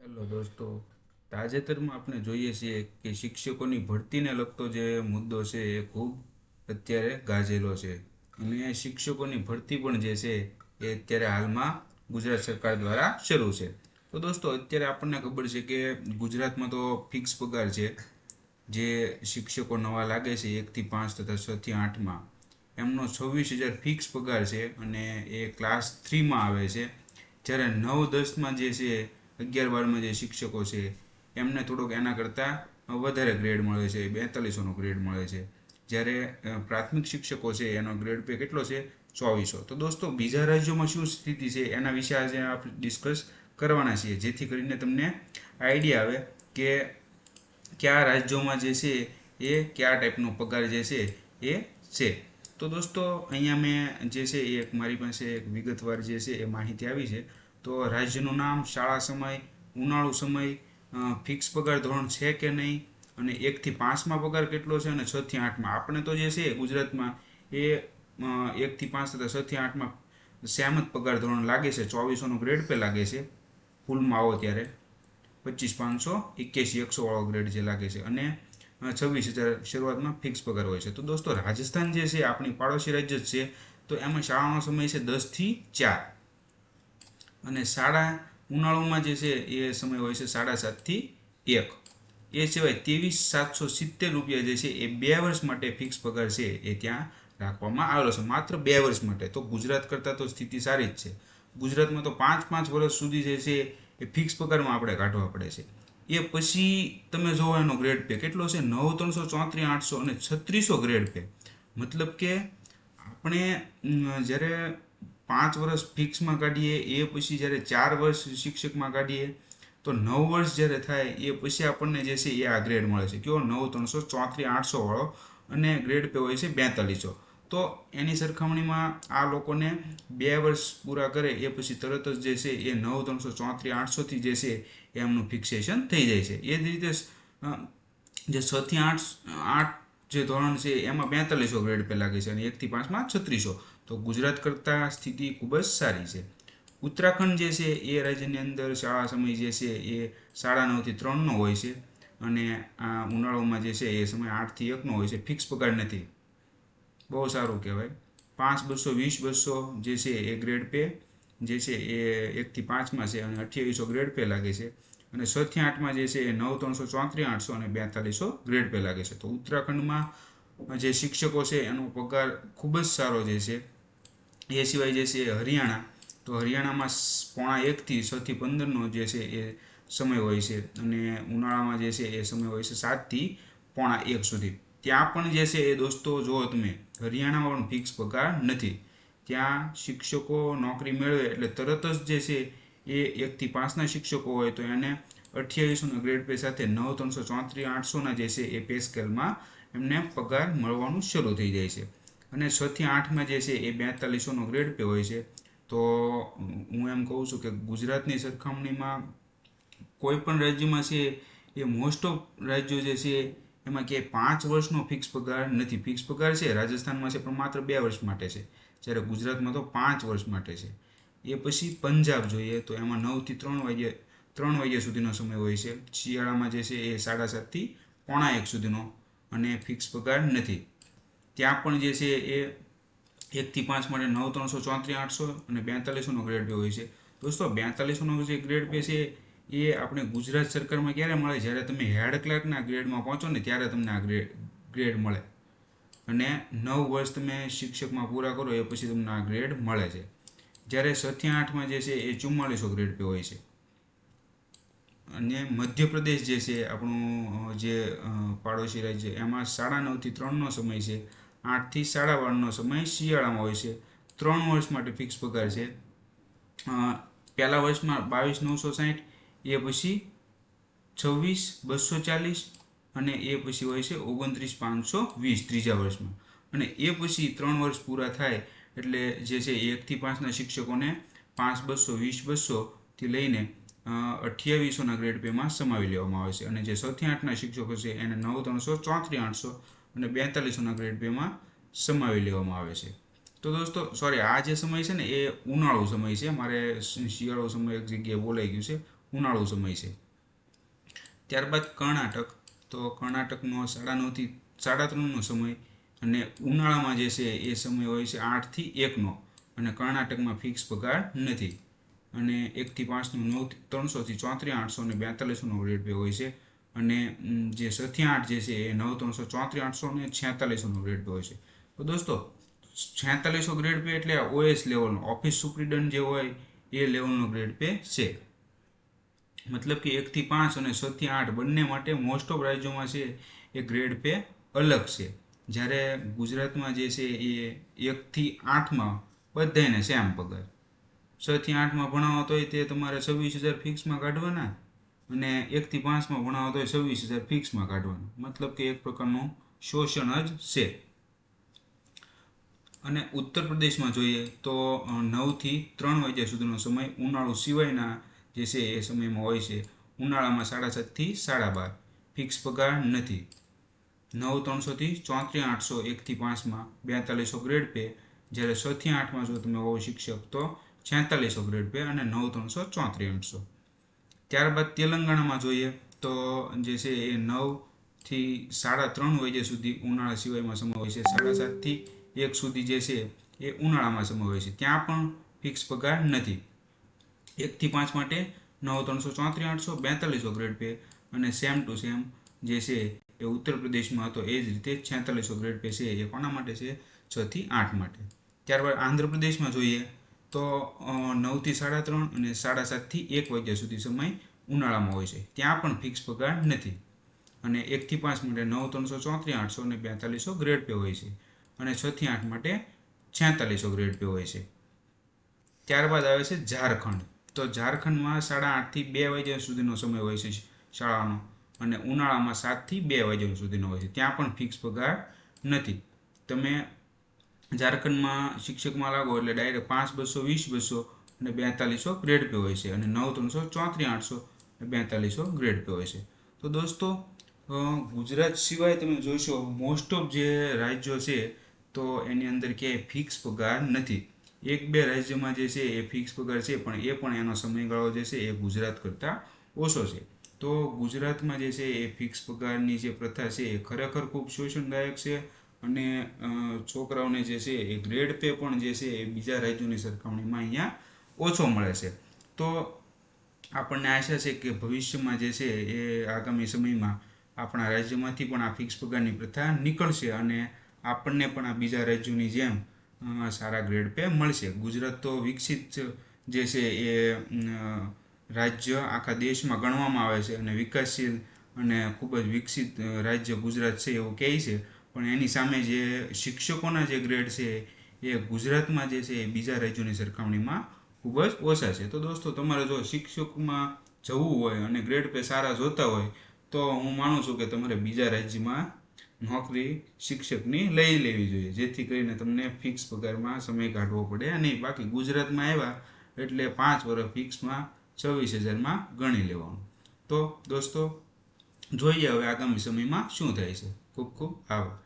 Hello દોસ્તો, તાજેતરમાં આપણે જોઈએ છીએ કે શિક્ષકોની ભરતીને લગતો જે મુદ્દો છે એ ખૂબ અત્યારે ગાજેલો છે. અને શિક્ષકોની ભરતી પણ જે છે એ અત્યારે હાલમાં ગુજરાત સરકાર દ્વારા શરૂ છે. તો દોસ્તો, અત્યારે આપણને ખબર છે કે ગુજરાતમાં તો ફિક્સ પગાર છે, જે શિક્ષકો નવા લાગે છે એકથી પાંચ તથા છથી આઠમાં. એમનો છવ્વીસ હજાર ફિક્સ પગાર છે અને એ ક્લાસ થ્રીમાં આવે છે. જ્યારે નવ દસમાં જે છે અગિયાર બારમાં જે શિક્ષકો છે, એમને થોડોક એના કરતાં વધારે ગ્રેડ મળે છે, બેતાલીસોનો ગ્રેડ મળે છે. જ્યારે પ્રાથમિક શિક્ષકો છે, એનો ગ્રેડ પે કેટલો છે? ચોવીસો. તો દોસ્તો, બીજા રાજ્યોમાં શું સ્થિતિ છે, એના વિશે આજે આપણે ડિસ્કસ કરવાના છીએ. જેથી કરીને તમને આઈડિયા આવે કે કયા રાજ્યોમાં જે છે, એ કયા ટાઈપનો પગાર જે છે, એ છે. તો દોસ્તો, અહીંયા મેં જે છે, એ એક મારી પાસે એક વિગતવાર જે છે, એ માહિતી આવી છે. તો રાજ્યનું નામ, શાળા સમય, ઉનાળુ સમય ફિક્સ પગાર ધોરણ છે કે નહીં? અને એકથી પાંચમાં પગાર કેટલો છે અને છથી આઠમાં? આપણે તો જે છે ગુજરાતમાં એ એકથી પાંચ તથા છથી આઠમાં સેમ જ પગાર ધોરણ લાગે છે. ચોવીસોનો ગ્રેડ પે લાગે છે. ફૂલમાં આવો ત્યારે. પચીસ પાંચસો, એક્યાસી, એકસો વાળો ગ્રેડ જે લાગે છે. અને છવ્વીસ હજાર શરૂઆતમાં ફિક્સ પગાર હોય છે. તો દોસ્તો રાજસ્થાન જે છે આપણી પાડોશી રાજ્ય જ છે. તો એમાં શાળાનો સમય છે દસથી ચાર. અને સાડા ઉનાળુમાં જે છે એ સમય હોય છે સાડા સાતથી એક. એ સિવાય ત્રેવીસ સાતસો સિત્તેર રૂપિયા જે છે એ બે વર્ષ માટે ફિક્સ પગાર છે એ ત્યાં રાખવામાં આવેલો છે. માત્ર બે વર્ષ માટે. તો ગુજરાત કરતાં તો સ્થિતિ સારી જ છે. ગુજરાતમાં તો પાંચ પાંચ વર્ષ સુધી જે છે એ ફિક્સ પગારમાં આપણે કાઢવા પડે છે. એ પછી તમે જોવો એનો ગ્રેડ પે કેટલો છે? નવ ત્રણસો ચોત્રીસ આઠસો અને છત્રીસો ગ્રેડ પે મતલબ કે આપણે જ્યારે પાંચ વર્ષ ફિક્સમાં કાઢીએ, એ પછી જ્યારે ચાર વર્ષ શિક્ષકમાં કાઢીએ, તો નવ વર્ષ જ્યારે થાય, એ પછી આપણને જે છે એ આ ગ્રેડ મળે છે. કયો નવ, ત્રણસો ચોત્રી, આઠસો વાળો અને ગ્રેડ પે હોય છે બેતાલીસો. તો એની સરખામણીમાં આ લોકોને બે વર્ષ પૂરા કરે, એ પછી તરત જ જે છે એ નવ, ત્રણસો ચોત્રી, આઠસોથી જે છે એમનું ફિક્સેશન થઈ જાય છે. એ જ રીતે જે છથી આઠ આઠ જે ધોરણ છે, એમાં બેતાલીસો ગ્રેડ પે લાગે છે અને એકથી પાંચમાં છત્રીસો. તો ગુજરાત કરતાં સ્થિતિ ખૂબ જ સારી છે. ઉત્તરાખંડ જે છે, એ રાજ્યની અંદર શાળા સમય જે છે, એ સાડા નવથી ત્રણનો હોય છે અને આ ઉનાળામાં જે છે, એ સમય આઠથી એકનો હોય છે. ફિક્સ પગાર નથી. બહુ સારું કહેવાય. પાંચ બસો, વીસ બસો જે છે, એ ગ્રેડ પે જે છે, એ એકથી પાંચમાં છે અને અઠ્યાવીસો ગ્રેડ પે લાગે છે અને છથી આઠમાં જે છે, એ નવ ત્રણસો ચોત્રીસ, આઠસો અને બેતાલીસો ગ્રેડ પે લાગે છે. તો ઉત્તરાખંડમાં જે શિક્ષકો છે, એનો પગાર ખૂબ જ સારો જે છે એ સિવાય જે છે હરિયાણા, તો હરિયાણામાં પોણા એકથી છથી પંદરનો જે છે એ સમય હોય છે અને ઉનાળામાં જે છે એ સમય હોય છે સાતથી પોણા એક સુધી. ત્યાં પણ જે છે એ દોસ્તો જો તમે, હરિયાણામાં પણ ફિક્સ પગાર નથી. ત્યાં શિક્ષકો નોકરી મેળવે એટલે તરત જ જે છે એ એકથી પાંચના શિક્ષકો હોય તો એને અઠ્યાવીસોના ગ્રેડ પે સાથે નવ ત્રણસો ચોત્રીસ આઠસોના જે છે એ પે સ્કેલમાં એમને પગાર મળવાનું શરૂ થઈ જાય છે. અને છથી આઠમાં જે છે એ બેતાલીસોનો ગ્રેડ પે હોય છે. તો હું એમ કહું છું કે ગુજરાતની સરખામણીમાં કોઈ પણ રાજ્યમાં છે એ મોસ્ટ ઓફ રાજ્યો જે છે એમાં કે પાંચ વર્ષનો ફિક્સ પગાર નથી. ફિક્સ પગાર છે રાજસ્થાનમાં છે પણ માત્ર બે વર્ષ માટે છે. જ્યારે ગુજરાતમાં તો પાંચ વર્ષ માટે છે. એ પછી પંજાબ જોઈએ તો એમાં નવથી ત્રણ વાગ્યા ત્રણ વાગ્યા સુધીનો સમય હોય છે. શિયાળામાં જે છે એ સાડા સાતથી પોણા એક સુધીનો અને ફિક્સ પગાર નથી. ત્યાં પણ જે છે એ એકથી પાંચ માટે નવ ત્રણસો ચોત્રીસ આઠસો અને બેતાલીસોનો ગ્રેડ પે હોય છે. દોસ્તો, બેતાલીસોનો જે ગ્રેડ બે છે એ આપણે ગુજરાત સરકારમાં ક્યારે મળે? જ્યારે તમે હેડ ક્લાર્કના ગ્રેડમાં પહોંચો ને ત્યારે તમને આ ગ્રેડ ગ્રેડ મળે. અને નવ વર્ષ તમે શિક્ષકમાં પૂરા કરો એ પછી તમને આ ગ્રેડ મળે છે. જ્યારે સથી આઠમાં જે છે એ ચુમ્માલીસો ગ્રેડ પે હોય છે. અને મધ્યપ્રદેશ જે છે આપણું જે પાડોશી રાજ્ય, એમાં સાડા નવથી ત્રણનો સમય છે. આઠથી સાડા બારનો સમય શિયાળામાં હોય છે. ત્રણ વર્ષ માટે ફિક્સ પગાર છે. પહેલા વર્ષમાં બાવીસ, નવસો સાઠ એ પછી છવ્વીસ, બસો ચાલીસ અને એ પછી હોય છે ઓગણત્રીસ, પાંચસો વીસ ત્રીજા વર્ષમાં. અને એ પછી ત્રણ વર્ષ પૂરા થાય એટલે જે છે એકથી પાંચના શિક્ષકોને પાંચ, બસો, વીસ બસોથી લઈને અઠ્યાવીસોના ગ્રેડ પેમાં સમાવી લેવામાં આવે છે. અને જે સૌથી આઠના શિક્ષકો છે એને નવ, ત્રણસો, ચોત્રી, આઠસો અને બેતાલીસોના ગ્રેડ પેમાં સમાવી લેવામાં આવે છે. તો દોસ્તો સોરી આ જે સમય છે ને, એ ઉનાળો સમય છે. મારે શિયાળો સમય એક જગ્યાએ બોલાઈ ગયું છે. ઉનાળો સમય છે. ત્યારબાદ કર્ણાટક. તો કર્ણાટકનો સાડા નવથી સાડા ત્રણનો સમય અને ઉનાળામાં જે છે, એ સમય હોય છે આઠથી એકનો. અને કર્ણાટકમાં ફિક્સ પગાર નથી. અને એકથી પાંચનો, નવ ત્રણસોથી ચોત્રીસ, આઠસો અને બેતાલીસોનો રેટ પે હોય છે. અને જે સથિયાઠ જે છે એ નવ ત્રણસો ચોત્રીસ આઠસો અને છેતાલીસોનો ગ્રેડ હોય છે. તો દોસ્તો, છેતાલીસો ગ્રેડ પે એટલે ઓએસ લેવલનો ઓફિસ સુપ્રિન્ટેન્ડન્ટ જે હોય એ લેવલનો ગ્રેડ પે છે. મતલબ કે એકથી પાંચ અને સથી આઠ બંને માટે મોસ્ટ ઓફ રાજ્યોમાં છે એ ગ્રેડ પે અલગ છે. જ્યારે ગુજરાતમાં જે છે એ એકથી આઠમાં બધાને સેમ પગાર. છથી આઠમાં ભણાવો તોય તે તમારે છવ્વીસ હજાર ફિક્સમાં કાઢવાના અને એકથી પાંચમાં ભણાવો તો છવ્વીસ હજાર ફિક્સમાં કાઢવાનું. મતલબ કે એક પ્રકારનું શોષણ જ છે. અને ઉત્તર પ્રદેશમાં જોઈએ તો નવથી ત્રણ વાગ્યા સુધીનો સમય ઉનાળો સિવાયના જે છે એ સમયમાં હોય છે. ઉનાળામાં સાડા સાતથી સાડા બાર. ફિક્સ પગાર નથી. નવ ત્રણસોથી ચોત્રીસ આઠસો એકથી પાંચમાં બેતાલીસો ગ્રેડ પે. જ્યારે છથી આઠમાં જો તમે હોવ શિક્ષક તો છેતાલીસો ગ્રેડ પે અને નવ ત્રણસો ચોત્રીસ આઠસો. ત્યારબાદ તેલંગાણામાં જોઈએ તો જે છે એ નવથી સાડા ત્રણ વાગ્યા સુધી ઉનાળા સિવાયમાં હોય છે. સાડા સાતથી એક સુધી જે છે એ ઉનાળામાં હોય છે. ત્યાં પણ ફિક્સ પગાર નથી. એકથી પાંચ માટે નવ ત્રણસો ચોત્રીસ આઠસો બેતાલીસો ગ્રેડ પે અને સેમ ટુ સેમ જે છે એ ઉત્તર પ્રદેશમાં હતો એ જ રીતે છેતાલીસો ગ્રેડ પે છે એ કોના માટે છે? છથી આઠ માટે. ત્યારબાદ આંધ્રપ્રદેશમાં જોઈએ તો નવથી સાડા ત્રણ અને સાડા સાતથી એક વાગ્યા સુધી સમય ઉનાળામાં હોય છે. ત્યાં પણ ફિક્સ પગાર નથી. અને એકથી પાંચ માટે નવ ત્રણસો ચોત્રીસ, આઠસો અને બેતાલીસો ગ્રેડ પે હોય છે. અને છથી આઠ માટે છેતાલીસો ગ્રેડ પે હોય છે. ત્યારબાદ આવે છે ઝારખંડ. તો ઝારખંડમાં સાડા આઠથી બે વાગ્યા સુધીનો સમય હોય છે શાળાનો. અને ઉનાળામાં સાતથી બે વાગ્યા સુધીનો હોય છે. ત્યાં પણ ફિક્સ પગાર નથી. તમે ઝારખંડમાં શિક્ષકમાં લાગો એટલે ડાયરેક્ટ પાંચ બસો, વીસ બસો અને બેતાલીસો ગ્રેડ પે હોય છે. અને નવ ત્રણસો ચોત્રીસ આઠસો અને બેતાલીસો ગ્રેડ પે હોય છે. તો દોસ્તો ગુજરાત સિવાય તમે જોશો મોસ્ટ ઓફ જે રાજ્યો છે, તો એની અંદર ક્યાંય ફિક્સ પગાર નથી. એક બે રાજ્યમાં જે છે, એ ફિક્સ પગાર છે, પણ એ પણ એનો સમયગાળો જે છે, એ ગુજરાત કરતાં ઓછો છે. તો ગુજરાતમાં જે છે, એ ફિક્સ પગારની જે પ્રથા છે, એ ખરેખર ખૂબ શોષણદાયક છે. અને છોકરાઓને જે છે એ ગ્રેડ પે પણ જે છે એ બીજા રાજ્યોની સરખામણીમાં અહીંયા ઓછો મળે છે. તો આપણને આશા છે કે ભવિષ્યમાં જે છે એ આગામી સમયમાં આપણા રાજ્યમાંથી પણ આ ફિક્સ પગારની પ્રથા નીકળશે અને આપણને પણ આ બીજા રાજ્યોની જેમ સારા ગ્રેડ પે મળશે. ગુજરાત તો વિકસિત જે છે એ રાજ્ય આખા દેશમાં ગણવામાં આવે છે અને વિકાસશીલ અને ખૂબ જ વિકસિત રાજ્ય ગુજરાત છે એવું કહે છે. પણ એની સામે જે શિક્ષકોના જે ગ્રેડ છે, એ ગુજરાતમાં જે છે, એ બીજા રાજ્યોની સરખામણીમાં ખૂબ જ ઓછા છે. તો દોસ્તો, તમારે જો શિક્ષકમાં જવું હોય અને ગ્રેડ પે સારા જોતા હોય, તો હું માનું છું કે તમારે બીજા રાજ્યમાં નોકરી શિક્ષકની લઈ લેવી જોઈએ, જેથી કરીને તમને ફિક્સ પગારમાં સમય કાઢવો પડે નહીં બાકી ગુજરાતમાં આવ્યા એટલે પાંચ વર્ષ ફિક્સમાં છવ્વીસ હજારમાં ગણી લેવાનું. તો દોસ્તો, જોઈએ હવે આગામી સમયમાં શું થાય છે. ખૂબ ખૂબ આભાર.